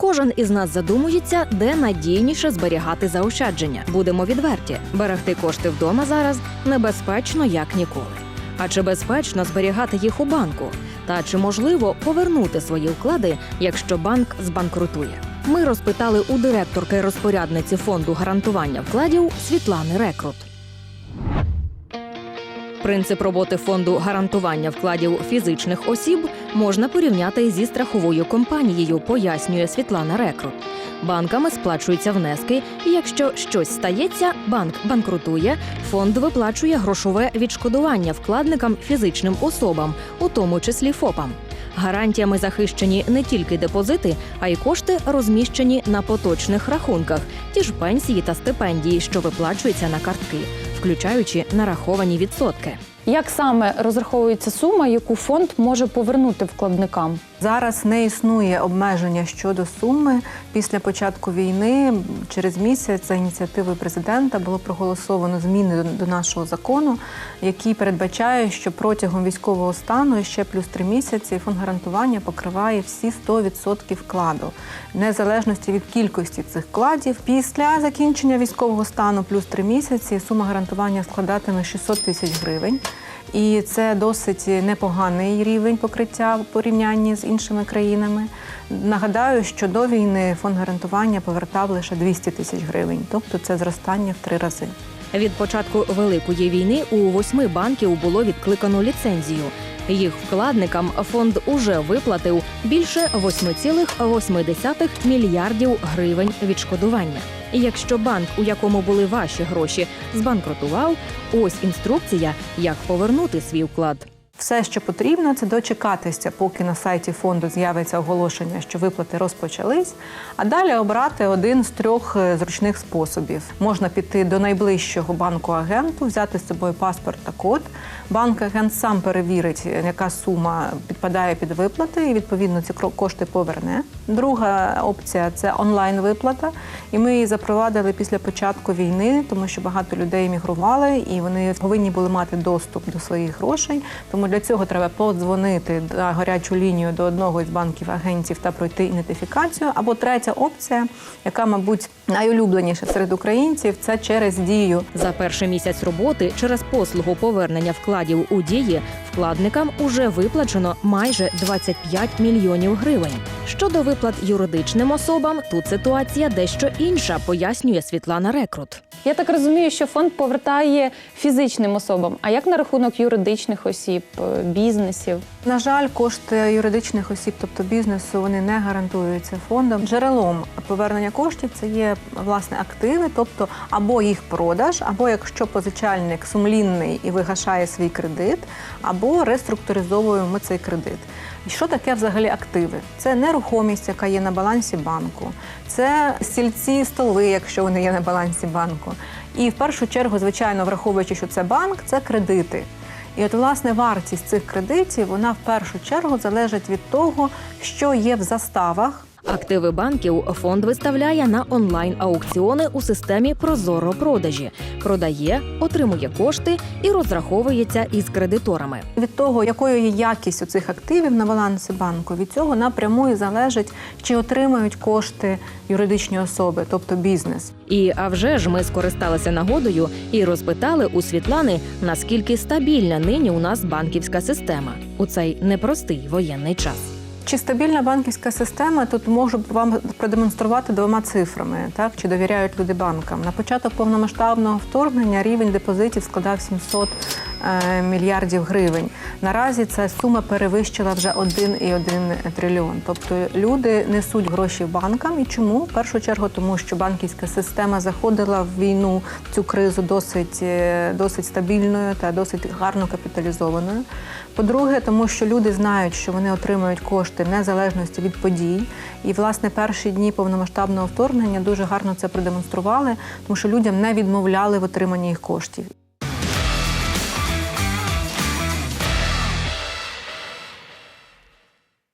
Кожен із нас задумується, де надійніше зберігати заощадження. Будемо відверті, берегти кошти вдома зараз небезпечно як ніколи. А чи безпечно зберігати їх у банку? Та чи можливо повернути свої вклади, якщо банк збанкрутує? Ми розпитали у директорки розпорядниці фонду гарантування вкладів Світлани Рекрут. Принцип роботи фонду гарантування вкладів фізичних осіб можна порівняти зі страховою компанією, пояснює Світлана Рекрут. Банками сплачуються внески, і якщо щось стається, банк банкрутує, фонд виплачує грошове відшкодування вкладникам фізичним особам, у тому числі ФОПам. Гарантіями захищені не тільки депозити, а й кошти розміщені на поточних рахунках, ті ж пенсії та стипендії, що виплачуються на картки, включаючи нараховані відсотки. Як саме розраховується сума, яку фонд може повернути вкладникам? Зараз не існує обмеження щодо суми. Після початку війни через місяць за ініціативою президента було проголосовано зміни до- до нашого закону, який передбачає, що протягом військового стану ще плюс три місяці фонд гарантування покриває всі 100% вкладу, незалежності від кількості цих вкладів. Після закінчення військового стану плюс три місяці сума гарантування складатиме 600 тисяч гривень. І це досить непоганий рівень покриття в порівнянні з іншими країнами. Нагадаю, що до війни фонд гарантування повертав лише 200 тисяч гривень, тобто це зростання в три рази. Від початку великої війни у восьми банків було відкликано ліцензію. Їх вкладникам фонд уже виплатив більше 8,8 мільярдів гривень відшкодування. Якщо банк, у якому були ваші гроші, збанкрутував, ось інструкція, як повернути свій вклад. Все, що потрібно, це дочекатися, поки на сайті фонду з'явиться оголошення, що виплати розпочались, а далі обрати один з трьох е, зручних способів. Можна піти до найближчого банку агенту, взяти з собою паспорт та код. Банк-агент сам перевірить, е, яка сума підпадає під виплати, і відповідно ці кошти поверне. Друга опція це онлайн-виплата. І ми її запровадили після початку війни, тому що багато людей мігрували і вони повинні були мати доступ до своїх грошей. Тому для цього треба подзвонити на гарячу лінію до одного із банків агентів та пройти ідентифікацію. Або третя опція, яка, мабуть, найулюбленіша серед українців, це через дію. За перший місяць роботи через послугу повернення вкладів у дії вкладникам уже виплачено майже 25 мільйонів гривень. Щодо виплат юридичним особам, тут ситуація дещо інша, пояснює Світлана Рекрут. Я так розумію, що фонд повертає фізичним особам. А як на рахунок юридичних осіб, е, бізнесів? На жаль, кошти юридичних осіб, тобто бізнесу, вони не гарантуються фондом. Джерелом повернення коштів це є власне активи, тобто або їх продаж, або якщо позичальник сумлінний і вигашає свій кредит, або реструктуризовуємо цей кредит. Що таке взагалі активи? Це нерухомість, яка є на балансі банку, це стільці, столи, якщо вони є на балансі банку. І в першу чергу, звичайно, враховуючи, що це банк, це кредити. І от власне вартість цих кредитів вона в першу чергу залежить від того, що є в заставах. Активи банків фонд виставляє на онлайн-аукціони у системі Прозоро продажі, продає, отримує кошти і розраховується із кредиторами. Від того, якою є якість у цих активів на балансі банку, від цього напряму і залежить, чи отримають кошти юридичні особи, тобто бізнес. І а вже ж ми скористалися нагодою і розпитали у Світлани, наскільки стабільна нині у нас банківська система у цей непростий воєнний час. Чи стабільна банківська система? Тут можу вам продемонструвати двома цифрами, так чи довіряють люди банкам. На початок повномасштабного вторгнення рівень депозитів складав 700 е, мільярдів гривень. Наразі ця сума перевищила вже 1,1 трильйон. Тобто люди несуть гроші банкам. І чому? В першу чергу, тому що банківська система заходила в війну в цю кризу досить, е, досить стабільною та досить гарно капіталізованою. По-друге, тому що люди знають, що вони отримують кошти в незалежності від подій. І, власне, перші дні повномасштабного вторгнення дуже гарно це продемонстрували, тому що людям не відмовляли в отриманні їх коштів.